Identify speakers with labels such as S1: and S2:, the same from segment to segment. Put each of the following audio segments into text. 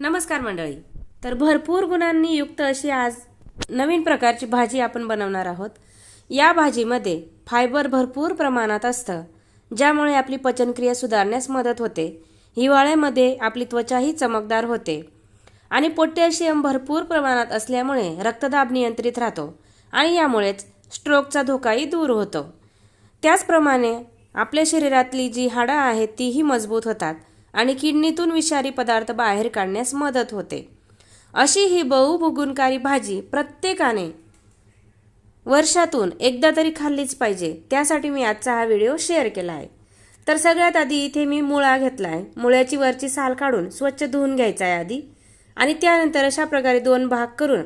S1: नमस्कार मंडळी. तर भरपूर गुणांनी युक्त अशी आज नवीन प्रकारची भाजी आपण बनवणार आहोत. या भाजीमध्ये फायबर भरपूर प्रमाणात असतं ज्यामुळे आपली पचनक्रिया सुधारण्यास मदत होते. हिवाळ्यामध्ये आपली त्वचाही चमकदार होते. आणि पोटॅशियम भरपूर प्रमाणात असल्यामुळे रक्तदाब नियंत्रित राहतो आणि यामुळेच स्ट्रोकचा धोकाही दूर होतो. त्याचप्रमाणे आपल्या शरीरातली जी हाडं आहेत तीही मजबूत होतात. आणि किडनीतून विषारी पदार्थ बाहेर काढण्यास मदत होते. अशी ही बहुभुगुणकारी भाजी प्रत्येकाने वर्षातून एकदा तरी खाल्लीच पाहिजे. त्यासाठी मी आजचा हा व्हिडिओ शेअर केला आहे. तर सगळ्यात आधी इथे मी मुळा घेतला आहे मुळ्याची वरची साल काढून स्वच्छ धुवून घ्यायचा आहे आधी. आणि त्यानंतर अशा प्रकारे दोन भाग करून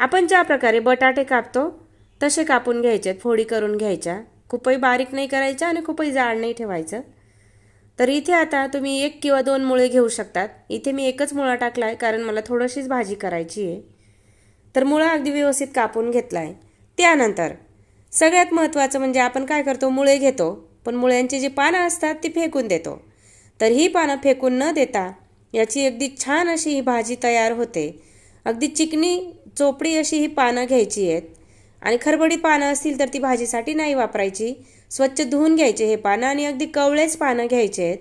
S1: आपण ज्या प्रकारे बटाटे कापतो तसे कापून घ्यायचे फोडी करून घ्यायच्या. खूपही बारीक नाही करायच्या आणि खूपही जाड नाही ठेवायचं. तर इथे आता तुम्ही एक किंवा दोन मुळे घेऊ शकतात. इथे मी एकच मुळा टाकला आहे कारण मला थोडीशीच भाजी करायची आहे. तर मुळा अगदी व्यवस्थित कापून घेतला आहे त्यानंतर सगळ्यात महत्त्वाचं म्हणजे आपण काय करतो मुळे घेतो. पण मुळ्यांची जी पानं असतात ती फेकून देतो. तर ही पानं फेकून न देता याची अगदी छान अशी ही भाजी तयार होते. अगदी चिकनी चोपडी अशी ही पानं घ्यायची आहेत. आणि खरबडीत पानं असतील तर ती भाजीसाठी नाही वापरायची. स्वच्छ धुवून घ्यायचे हे पानं आणि अगदी कवळेच पानं घ्यायचे आहेत.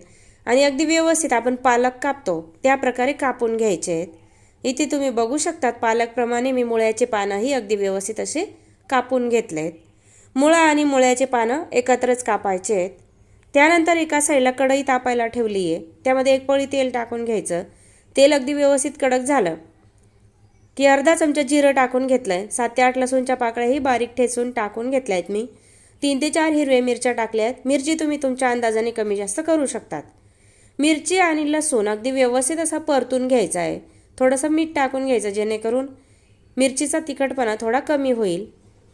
S1: आणि अगदी व्यवस्थित आपण पालक कापतो त्याप्रकारे कापून घ्यायचे आहेत. इथे तुम्ही बघू शकतात पालकप्रमाणे मी मुळ्याचे पानंही अगदी व्यवस्थित असे कापून घेतले आहेत. मुळा आणि मुळ्याचे पानं एकत्रच कापायचे आहेत. त्यानंतर एका साईडला कढई तापायला ठेवली आहे त्यामध्ये एक पळी तेल टाकून घ्यायचं. तेल अगदी व्यवस्थित कडक झालं की अर्धा चमचा जिरं टाकून घेतलं आहे सात ते आठ लसूणच्या पाकळ्याही बारीक ठेचून टाकून घेतल्या आहेत मी. तीन ते चार हिरव्या मिरच्या टाकल्या आहेत मिरची तुम्ही तुमच्या अंदाजाने कमी जास्त करू शकतात. मिरची आणि लसूण अगदी व्यवस्थित असा परतून घ्यायचा आहे. थोडंसं मीठ टाकून घ्यायचं जेणेकरून मिरचीचा तिखटपणा थोडा कमी होईल.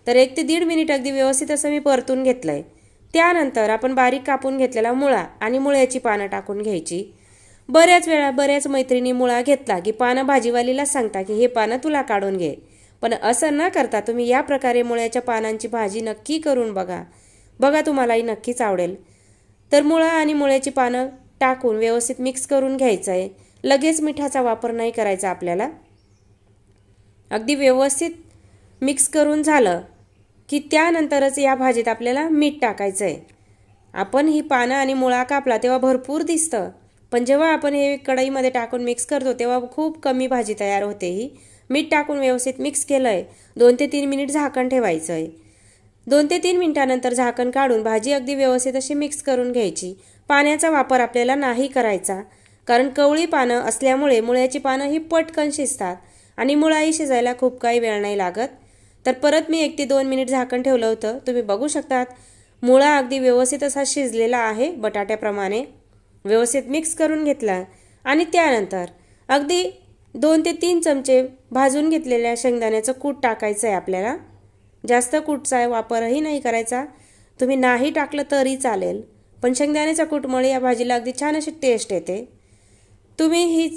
S1: तर एक ते दीड मिनिट अगदी व्यवस्थित असं मी परतून घेतलं आहे त्यानंतर आपण बारीक कापून घेतलेला मुळा आणि मुळ्याची पानं टाकून घ्यायची. बऱ्याच वेळा बऱ्याच मैत्रिणी मुळा घेतला की पानं भाजीवालीला सांगता की हे पानं तुला काढून घे. पण असं न करता तुम्ही या प्रकारे मुळ्याच्या पानांची भाजी नक्की करून बघा. बघा तुम्हालाही नक्कीच आवडेल. तर मुळा आणि मुळ्याची पानं टाकून व्यवस्थित मिक्स करून घ्यायचं आहे लगेच मिठाचा वापर नाही करायचा आपल्याला. अगदी व्यवस्थित मिक्स करून झालं की त्यानंतरच या भाजीत आपल्याला मीठ टाकायचं आहे आपण ही पानं आणि मुळा कापला तेव्हा भरपूर दिसतं. पण जेव्हा आपण हे कढईमध्ये टाकून मिक्स करतो तेव्हा खूप कमी भाजी तयार होते ही. मीठ टाकून व्यवस्थित मिक्स केलं आहे दोन ते तीन मिनिट झाकण ठेवायचं आहे दोन ते तीन मिनिटानंतर झाकण काढून भाजी अगदी व्यवस्थित अशी मिक्स करून घ्यायची. पाण्याचा वापर आपल्याला नाही करायचा. कारण कवळी पानं असल्यामुळे मुळ्याची पानं ही पटकन शिजतात आणि मुळाही शिजायला खूप काही वेळ नाही लागत. तर परत मी एक ते दोन मिनिट झाकण ठेवलं होतं. तुम्ही बघू शकतात. मुळा अगदी व्यवस्थित असा शिजलेला आहे बटाट्याप्रमाणे. व्यवस्थित मिक्स करून घेतला. आणि त्यानंतर अगदी दोन ते तीन चमचे भाजून घेतलेल्या शेंगदाण्याचं कूट टाकायचं आहे आपल्याला. जास्त कूटचा वापरही नाही करायचा. तुम्ही नाही टाकलं तरी चालेल पण शेंगदाण्याच्या कूटमुळे या भाजीला अगदी छान अशी टेस्ट येते. तुम्ही ही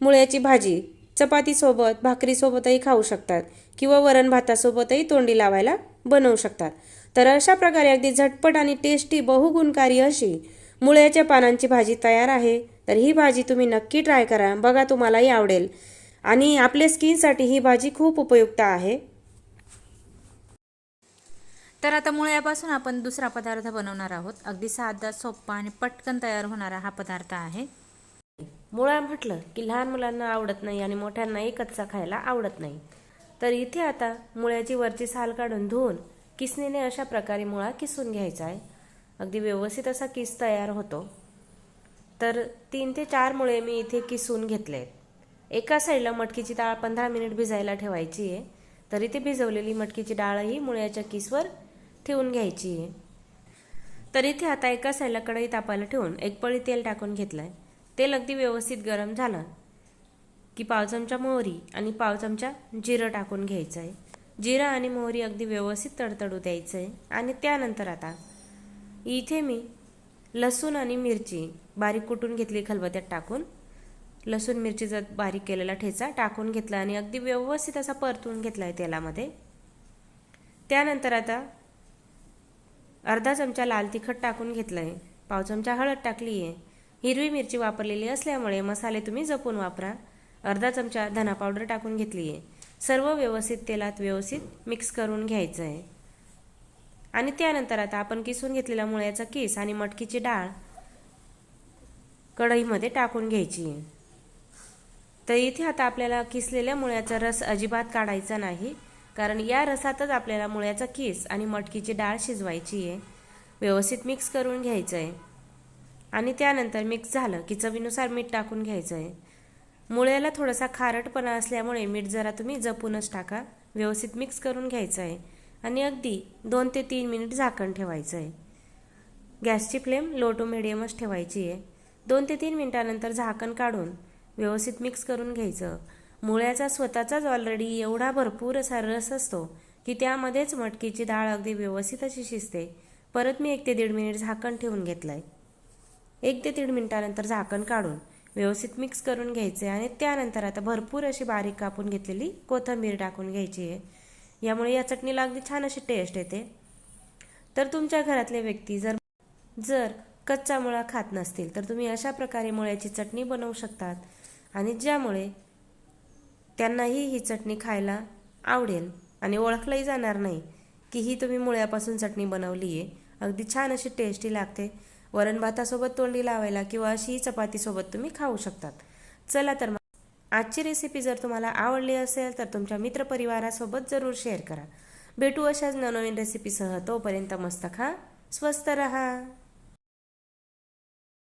S1: मुळ्याची भाजी चपातीसोबत भाकरीसोबतही खाऊ शकतात किंवा वरण भातासोबतही तोंडी लावायला बनवू शकतात. तर अशा प्रकारे अगदी झटपट आणि टेस्टी बहुगुणकारी अशी मुळ्याच्या पानांची भाजी तयार आहे. तर ही भाजी तुम्ही नक्की ट्राय करा. बघा तुम्हालाही आवडेल. आणि आपल्या स्किनसाठी ही भाजी खूप उपयुक्त आहे.
S2: तर आता मुळ्यापासून आपण दुसरा पदार्थ बनवणार आहोत. अगदी साधा सोप्पा आणि पटकन तयार होणारा हा पदार्थ आहे.
S1: मुळा म्हटलं की लहान मुलांना आवडत नाही आणि मोठ्यांनाही कच्चा खायला आवडत नाही. तर इथे आता मुळ्याची वरची साल काढून धुवून किसणीने अशा प्रकारे मुळा किसून घ्यायचा आहे. अगदी व्यवस्थित असा किस तयार होतो. तर तीन ते चार मुळे मी इथे किसून घेतले. आहेत एका साईडला मटकीची डाळ पंधरा मिनिट भिजायला ठेवायची आहे. तर इथे भिजवलेली मटकीची डाळही मुळ्याच्या किसवर ठेवून घ्यायची आहे. तर इथे आता एका साईडला कढई तापायला ठेवून एक पळी तेल टाकून घेतलं आहे तेल अगदी व्यवस्थित गरम झालं की पाव चमचा मोहरी आणि पाव चमचा जिरं टाकून घ्यायचं आहे जिरं आणि मोहरी अगदी व्यवस्थित तडतडू द्यायचं आहे आणि त्यानंतर आता इथे मी लसूण आणि मिरची बारीक कुटून घेतली खलबत्यात टाकून. लसूण मिरचीचा बारीक केलेला ठेचा टाकून घेतला आणि अगदी व्यवस्थित असा परतून घेतला आहे तेलामध्ये. त्यानंतर आता अर्धा चमचा लाल तिखट टाकून घेतलं आहे पाव चमचा हळद टाकली आहे हिरवी मिरची वापरलेली असल्यामुळे मसाले तुम्ही जपून वापरा. अर्धा चमचा धना पावडर टाकून घेतली आहे सर्व व्यवस्थित तेलात व्यवस्थित मिक्स करून घ्यायचं आहे आणि त्यानंतर आता आपण किसून घेतलेला मुळ्याचा किस आणि मटकीची डाळ कढईमध्ये टाकून घ्यायची. आहे तर इथे आता आपल्याला किसलेल्या मुळ्याचा रस अजिबात काढायचा नाही कारण या रसातच आपल्याला मुळ्याचा किस आणि मटकीची डाळ शिजवायची आहे. व्यवस्थित मिक्स करून घ्यायचं आहे आणि त्यानंतर मिक्स झालं की चवीनुसार मीठ टाकून घ्यायचं आहे मुळ्याला थोडासा खारटपणा असल्यामुळे मीठ जरा तुम्ही जपूनच टाका. व्यवस्थित मिक्स करून घ्यायचं आहे आणि अगदी दोन ते तीन मिनिट झाकण ठेवायचं आहे गॅसची फ्लेम लो टू मिडियमच ठेवायची आहे. दोन ते तीन मिनिटानंतर झाकण काढून व्यवस्थित मिक्स करून घ्यायचं. मुळ्याचा स्वतःचाच ऑलरेडी एवढा भरपूर असा रस असतो की त्यामध्येच मटकीची डाळ अगदी व्यवस्थित अशी शिजते. परत मी एक ते दीड मिनिट झाकण ठेवून घेतलं आहे एक ते दीड मिनिटानंतर झाकण काढून व्यवस्थित मिक्स करून घ्यायचे आणि त्यानंतर आता भरपूर अशी बारीक कापून घेतलेली कोथिंबीर टाकून घ्यायची आहे. यामुळे या चटणीला अगदी छान अशी टेस्ट येते. तर तुमच्या घरातले व्यक्ती जर जर कच्चा मुळा खात नसतील तर तुम्ही अशा प्रकारे मुळ्याची चटणी बनवू शकतात. आणि ज्यामुळे त्यांनाही ही चटणी खायला आवडेल आणि ओळखलंही जाणार नाही की ही तुम्ही मुळ्यापासून चटणी बनवली आहे अगदी छान अशी टेस्टी लागते. वरण भातासोबत तोंडी लावायला किंवा अशी चपातीसोबत तुम्ही खाऊ शकतात. चला तर मग आजची रेसिपी जर तुम्हाला आवडली असेल तर तुमच्या मित्रपरिवारासोबत जरूर शेअर करा. भेटू अशाच नवनवीन रेसिपीसह तोपर्यंत मस्त खा स्वस्त रहा.